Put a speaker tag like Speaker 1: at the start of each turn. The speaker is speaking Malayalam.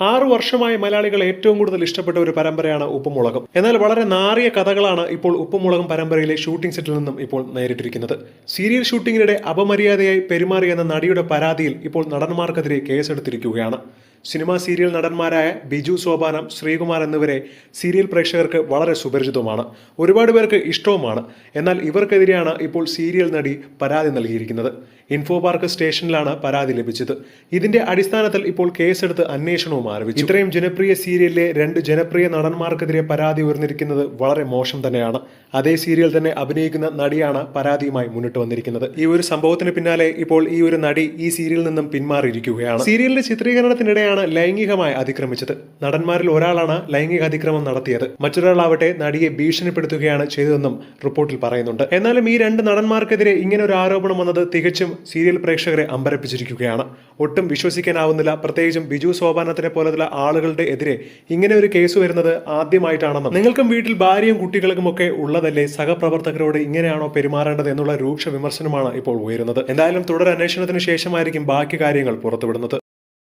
Speaker 1: ആറു വർഷമായി മലയാളികൾ ഏറ്റവും കൂടുതൽ ഇഷ്ടപ്പെട്ട ഒരു പരമ്പരയാണ് ഉപ്പുമുളകം. എന്നാൽ വളരെ നാറിയ കഥകളാണ് ഇപ്പോൾ ഉപ്പുമുളകം പരമ്പരയിലെ ഷൂട്ടിംഗ് സെറ്റിൽ നിന്നും ഇപ്പോൾ നേരിട്ടിരിക്കുന്നത്. സീരിയൽ ഷൂട്ടിങ്ങിനിടെ അപമര്യാദയായി പെരുമാറിയെന്ന നടിയുടെ പരാതിയിൽ ഇപ്പോൾ നടന്മാർക്കെതിരെ കേസെടുത്തിരിക്കുകയാണ്. സിനിമാ സീരിയൽ നടന്മാരായ ബിജു സോപാനം ശ്രീകുമാർ എന്നിവരെ സീരിയൽ പ്രേക്ഷകർക്ക് വളരെ സുപരിചിതമാണ് ഒരുപാട് പേർക്ക് ഇഷ്ടവുമാണ്. എന്നാൽ ഇവർക്കെതിരെയാണ് ഇപ്പോൾ സീരിയൽ നടി പരാതി നൽകിയിരിക്കുന്നത്. ഇൻഫോ പാർക്ക് സ്റ്റേഷനിലാണ് പരാതി ലഭിച്ചത്. ഇതിന്റെ അടിസ്ഥാനത്തിൽ ഇപ്പോൾ കേസെടുത്ത് അന്വേഷണവും ആരംഭിച്ചു. ഇത്രയും ജനപ്രിയ സീരിയലിലെ രണ്ട് ജനപ്രിയ നടന്മാർക്കെതിരെ പരാതി ഉയർന്നിരിക്കുന്നത് വളരെ മോശം തന്നെയാണ്. അതേ സീരിയൽ തന്നെ അഭിനയിക്കുന്ന നടിയാണ് പരാതിയുമായി മുന്നിട്ട് വന്നിരിക്കുന്നത്. ഈ ഒരു സംഭവത്തിന് പിന്നാലെ ഇപ്പോൾ ഈ ഒരു നടി ഈ സീരിയലിൽ നിന്നും പിന്മാറിയിരിക്കുകയാണ്. സീരിയലിന്റെ ചിത്രീകരണത്തിനിടെയാണ് ലൈംഗികമായി അതിക്രമിച്ചത്. നടന്മാരിൽ ഒരാളാണ് ലൈംഗിക അതിക്രമം നടത്തിയത്. മറ്റൊരാളാവട്ടെ നടിയെ ഭീഷണിപ്പെടുത്തുകയാണ് ചെയ്തതെന്നും റിപ്പോർട്ടിൽ പറയുന്നുണ്ട്. എന്നാലും ഈ രണ്ട് നടന്മാർക്കെതിരെ ഇങ്ങനെ ഒരു ആരോപണം വന്നത് തികച്ചും സീരിയൽ പ്രേക്ഷകരെ അമ്പരപ്പിച്ചിരിക്കുകയാണ്. ഒട്ടും വിശ്വസിക്കാനാവുന്നില്ല. പ്രത്യേകിച്ചും ബിജു സോപാനത്തിനെ പോലുള്ള ആളുകളുടെ എതിരെ ഇങ്ങനെ ഒരു കേസ് വരുന്നത് ആദ്യമായിട്ടാണെന്നും. നിങ്ങൾക്കും വീട്ടിൽ ഭാര്യയും കുട്ടികൾക്കും ഒക്കെ ഉള്ളതല്ലേ സഹപ്രവർത്തകരോട് ഇങ്ങനെയാണോ പെരുമാറേണ്ടത് എന്നുള്ള രൂക്ഷ വിമർശനമാണ് ഇപ്പോൾ ഉയരുന്നത്. എന്തായാലും തുടർ അന്വേഷണത്തിന് ശേഷമായിരിക്കും ബാക്കി കാര്യങ്ങൾ പുറത്തുവിടുന്നത്.